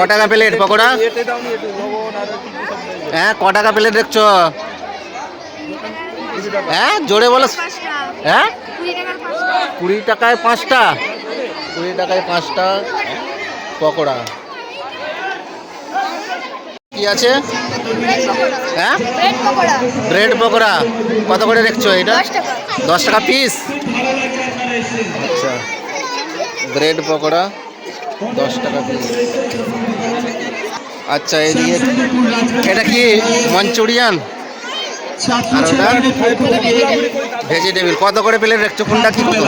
ক টাকা প্লেট পকোড়া? হ্যাঁ ক টাকা প্লেট দেখছ? হ্যাঁ জোরে বলো। হ্যাঁ? কুড়ি টাকায় পাঁচটা। কুড়ি টাকায় পাঁচটা পকোড়া। কি আছে? হ্যাঁ? ব্রেড পকোড়া। কত করে দেখছ এটা? দশ টাকা পিস আচ্ছা। ব্রেড পকোড়া। দশ টাকা পিস আচ্ছা এদিকে এটা কি মঞ্চুরিয়ান? আর ওটা ভেজিটেবিল। কত করে প্লেট রাখছো? কোনটা কি কত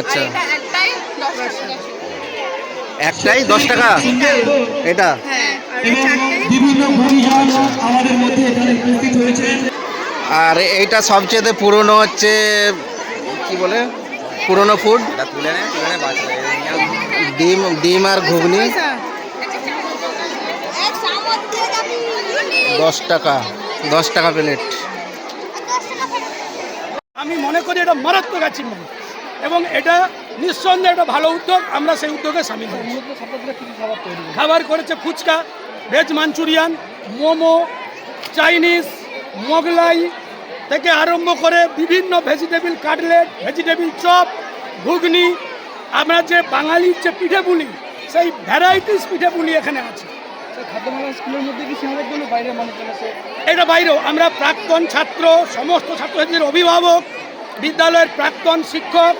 আচ্ছা। একটাই দশ টাকা? এটা? আর এইটা সবচেয়ে পুরনো হচ্ছে, কি বলে? পুরনো ফুড ডিম ডিম আর ঘুগনি। দশ টাকা দশ টাকা প্লেট আমি মনে করি এটা মারাত্মক অ্যাচিভমেন্ট এবং এটা নিঃসন্দেহে একটা ভালো উদ্যোগ আমরা সেই উদ্যোগে সামিল হই খাবার করেছে fuchka veg Manchurian momo Chinese Mughlai থেকে আরম্ভ করে বিভিন্ন ভেজিটেবিল কাটলেট ভেজিটেবিল চপ ঘুগনি আমরা যে বাঙালির যে পিঠেপুলি সেই ভ্যারাইটিস পিঠেপুলি এখানে আছে। এটা বাইরেও আমরা প্রাক্তন ছাত্র সমস্ত ছাত্রছাত্রীদের অভিভাবক বিদ্যালয়ের প্রাক্তন শিক্ষক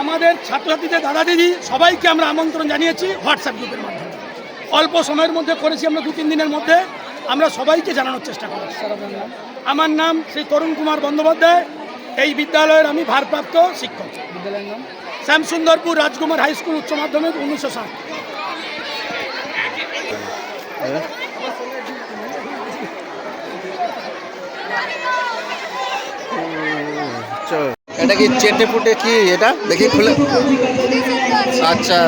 আমাদের ছাত্রছাত্রীদের দাদা দিদি সবাইকে আমরা আমন্ত্রণ জানিয়েছি হোয়াটসঅ্যাপ গ্রুপের মাধ্যমে। অল্প সময়ের মধ্যে করেছি আমরা দু তিন দিনের মধ্যে। আমরা সবাইকে জানানোর চেষ্টা করি। আমার নাম শ্রী তরুণ কুমার বন্দ্যোপাধ্যায়। এই বিদ্যালয়ের আমি ভারপ্রাপ্ত শিক্ষক। বিদ্যালয়ের নাম? শ্যামসুন্দরপুর রাজকুমার হাই স্কুল উচ্চ মাধ্যমিক উনিশশো ষাট। এটা কি চেটে ফুটে কি এটা? দেখি খুলে। আচ্ছা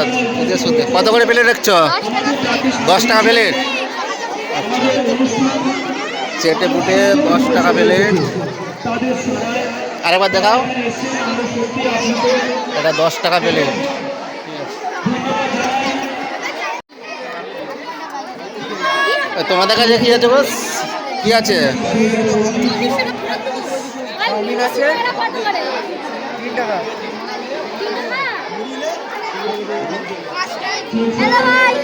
কত করে প্লেট রাখছো? দশ টাকা প্লেট। চেটে পুটে দশ টাকা প্লেট। আরেকবার দেখাও। এটা দশ টাকা প্লেট। তোমাদের কাছে কি আছে বস? কি আছে? হ্যালো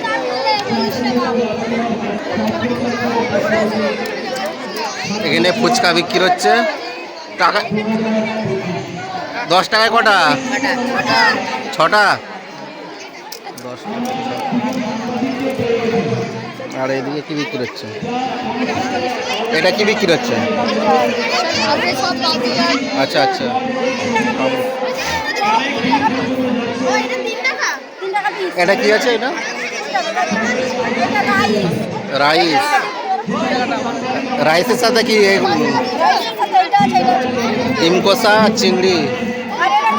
এখানে ফুচকা বিক্রি হচ্ছে। টাকা দশ টাকায় কটা? ছটা? দশ আর এদিকে কি বিক্রি হচ্ছে? এটা কি বিক্রি হচ্ছে? আচ্ছা আচ্ছা। এটা কি আছে এটা? রাইস। রাইস রাইসের সাথে কি এটা এটা কষা চিংড়ি আর এটা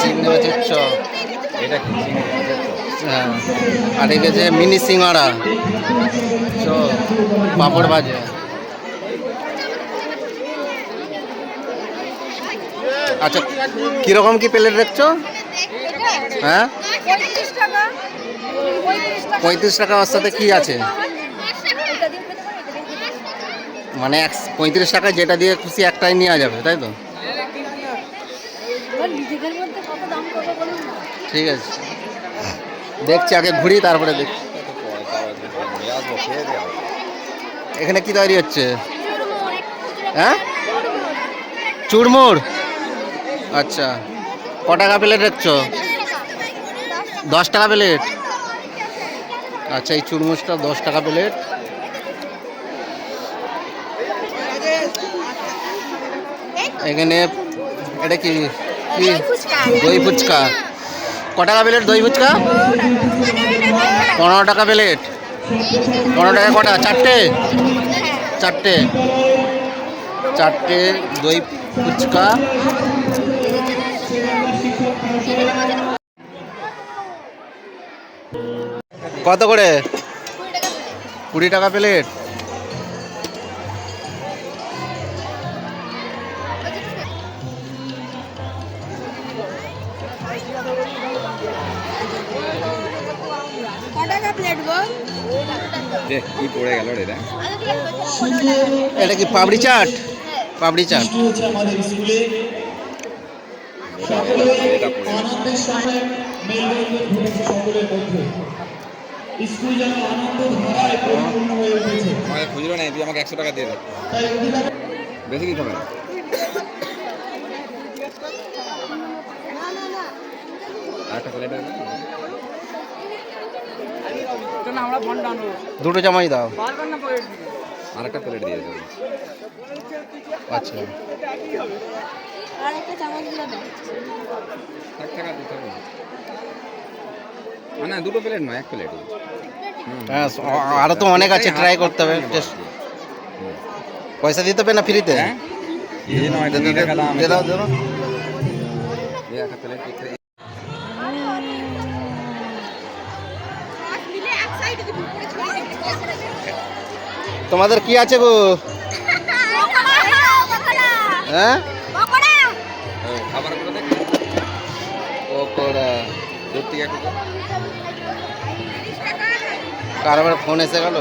চিংড়ি মাছের চপ এটা হ্যাঁ। আর এই যে মিনি সিঙ্গাড়া। চপ পাঁপড় ভাজা। আচ্ছা কীরকম কি প্লেট রাখছো? হ্যাঁ? পঁয়ত্রিশ টাকা। পঁয়ত্রিশ পঁয়ত্রিশ টাকা ওর সাথে কি আছে এটা দিয়ে খেতে পারো, এটা দিয়ে খেতে পারো। মানে এক পঁয়ত্রিশ টাকায় যেটা দিয়ে খুশি একটাই নেওয়া যাবে তাই তো? ঠিক আছে। দেখছি আগে ঘুরি তারপরে দেখছি এখানে কি তৈরি হচ্ছে? হ্যাঁ? চুরমুর। আচ্ছা। ক টাকা প্লেট রাখছো দশ টাকা প্লেট আচ্ছা এই চুরমুচটা দশ টাকা প্লেট এখানে এটা কি? দই ফুচকা। ক টাকা প্লেট দই ফুচকা? পনেরো টাকা প্লেট পনেরো টাকা কটা? চারটে? চারটে। চারটে দই ফুচকা। কত করে? কুড়ি টাকা প্লেট ক কি পড়ে গেল রে এটা কি পাপড়ি চাট? চাট। হয়ে খুচরো নেই তুই আমাকে একশো টাকা দিয়ে দে। তাই বেশি দিতে হবে না আর একটা প্লেট দুটো জামাই দাও। আর একটা প্লেট দিয়ে দেবে আচ্ছা। আর একটা চামচগুলো দাও। এক টাকা দিতে হবে না। না, না দুটো প্লেট নয় এক প্লেট হ্যাঁ আ- আরও তো অনেক আছে ট্রাই করতে হবে। টেস্ট পয়সা দিতে হবে না ফ্রিতে হ্যাঁ। তোমাদের কি আছে গো? হ্যাঁ। কার ফোন এসে গেল?